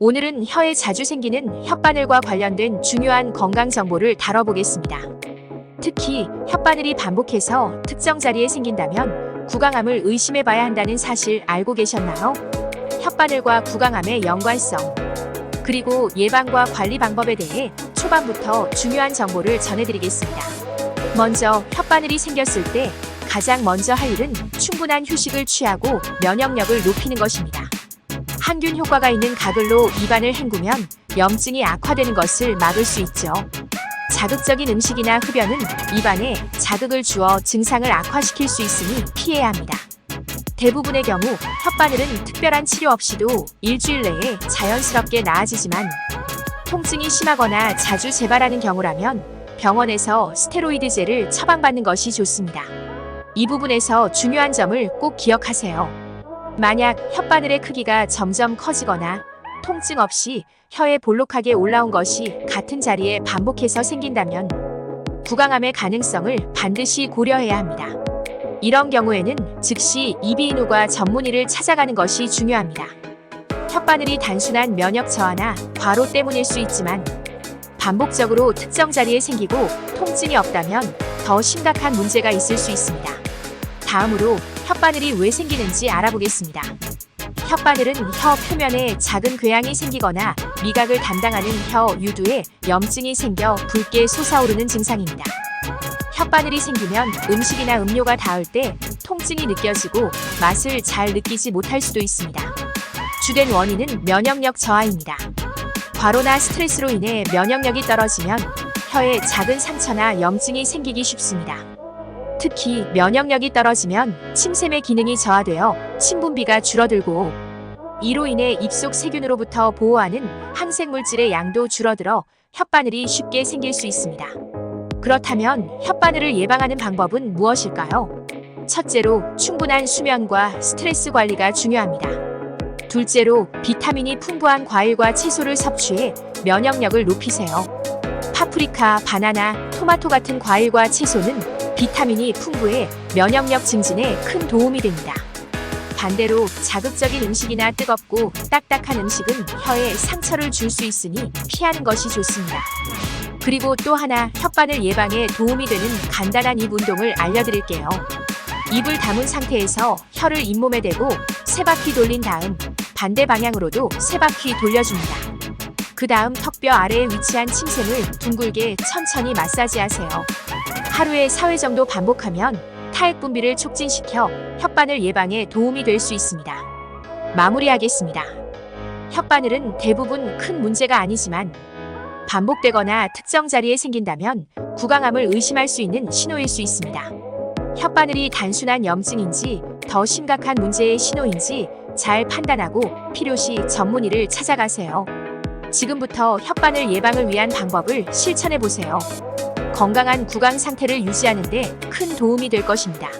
오늘은 혀에 자주 생기는 혓바늘과 관련된 중요한 건강 정보를 다뤄보겠습니다. 특히 혓바늘이 반복해서 특정 자리에 생긴다면 구강암을 의심해봐야 한다는 사실 알고 계셨나요? 혓바늘과 구강암의 연관성 그리고 예방과 관리 방법에 대해 초반부터 중요한 정보를 전해드리겠습니다. 먼저 혓바늘이 생겼을 때 가장 먼저 할 일은 충분한 휴식을 취하고 면역력을 높이는 것입니다. 항균 효과가 있는 가글로 입안을 헹구면 염증이 악화되는 것을 막을 수 있죠. 자극적인 음식이나 흡연은 입안에 자극을 주어 증상을 악화시킬 수 있으니 피해야 합니다. 대부분의 경우 혓바늘은 특별한 치료 없이도 일주일 내에 자연스럽게 나아지지만 통증이 심하거나 자주 재발하는 경우라면 병원에서 스테로이드제를 처방받는 것이 좋습니다. 이 부분에서 중요한 점을 꼭 기억하세요. 만약 혓바늘의 크기가 점점 커지거나 통증 없이 혀에 볼록하게 올라온 것이 같은 자리에 반복해서 생긴다면 구강암의 가능성을 반드시 고려해야 합니다. 이런 경우에는 즉시 이비인후과 전문의를 찾아가는 것이 중요합니다. 혓바늘이 단순한 면역 저하나 과로 때문일 수 있지만 반복적으로 특정 자리에 생기고 통증이 없다면 더 심각한 문제가 있을 수 있습니다. 다음으로 혓바늘이 왜 생기는지 알아보겠습니다. 혓바늘은 혀 표면에 작은 궤양이 생기거나 미각을 담당하는 혀 유두에 염증이 생겨 붉게 솟아오르는 증상입니다. 혓바늘이 생기면 음식이나 음료가 닿을 때 통증이 느껴지고 맛을 잘 느끼지 못할 수도 있습니다. 주된 원인은 면역력 저하입니다. 과로나 스트레스로 인해 면역력이 떨어지면 혀에 작은 상처나 염증이 생기기 쉽습니다. 특히 면역력이 떨어지면 침샘의 기능이 저하되어 침분비가 줄어들고 이로 인해 입속 세균으로부터 보호하는 항생 물질의 양도 줄어들어 혓바늘이 쉽게 생길 수 있습니다. 그렇다면 혓바늘을 예방하는 방법은 무엇일까요? 첫째로 충분한 수면과 스트레스 관리가 중요합니다. 둘째로 비타민이 풍부한 과일과 채소를 섭취해 면역력을 높이세요. 파프리카, 바나나, 토마토 같은 과일과 채소는 비타민이 풍부해 면역력 증진에 큰 도움이 됩니다. 반대로 자극적인 음식이나 뜨겁고 딱딱한 음식은 혀에 상처를 줄 수 있으니 피하는 것이 좋습니다. 그리고 또 하나 혓바늘 예방에 도움이 되는 간단한 입 운동을 알려드릴게요. 입을 다문 상태에서 혀를 잇몸에 대고 세 바퀴 돌린 다음 반대 방향으로도 세 바퀴 돌려줍니다. 그 다음 턱뼈 아래에 위치한 침샘을 둥글게 천천히 마사지하세요. 하루에 4회 정도 반복하면 타액 분비를 촉진시켜 혓바늘 예방에 도움이 될 수 있습니다. 마무리하겠습니다. 혓바늘은 대부분 큰 문제가 아니지만 반복되거나 특정 자리에 생긴다면 구강암을 의심할 수 있는 신호일 수 있습니다. 혓바늘이 단순한 염증인지 더 심각한 문제의 신호인지 잘 판단하고 필요시 전문의를 찾아가세요. 지금부터 혓바늘 예방을 위한 방법을 실천해 보세요. 건강한 구강 상태를 유지하는 데 큰 도움이 될 것입니다.